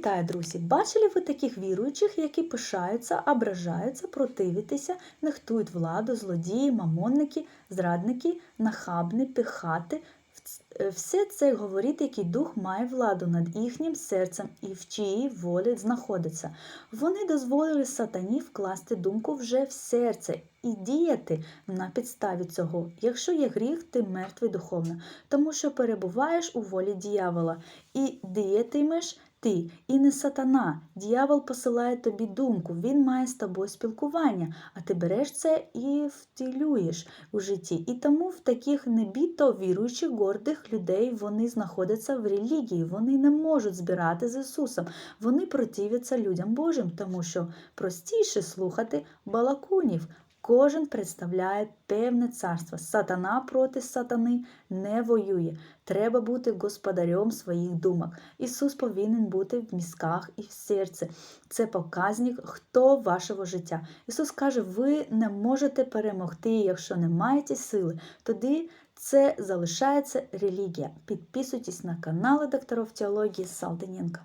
Вітаю, друзі! Бачили ви таких віруючих, які пишаються, ображаються, противитися, нехтують владу, злодії, мамонники, зрадники, нахабні, пихати. Е, Все це говорить, який дух має владу над їхнім серцем і в чиїй волі знаходиться. Вони дозволили сатані вкласти думку вже в серце і діяти на підставі цього. Якщо є гріх, ти мертвий духовно, тому що перебуваєш у волі діявола і діятимеш ти, і не сатана. Діявол посилає тобі думку, він має з тобою спілкування, а ти береш це і втілюєш у житті. І тому в таких небіто віруючих, гордих людей вони знаходяться в релігії, вони не можуть збирати з Ісусом. Вони противляться людям Божим, тому що простіше слухати балакунів. Кожен представляє певне царство. Сатана проти сатани не воює. Треба бути господарем своїх думок. Ісус повинен бути в мізках і в серці. Це показник, хто вашого життя. Ісус каже, ви не можете перемогти, якщо не маєте сили. Тоді це залишається релігія. Підписуйтесь на канали докторів теології Салтаненка.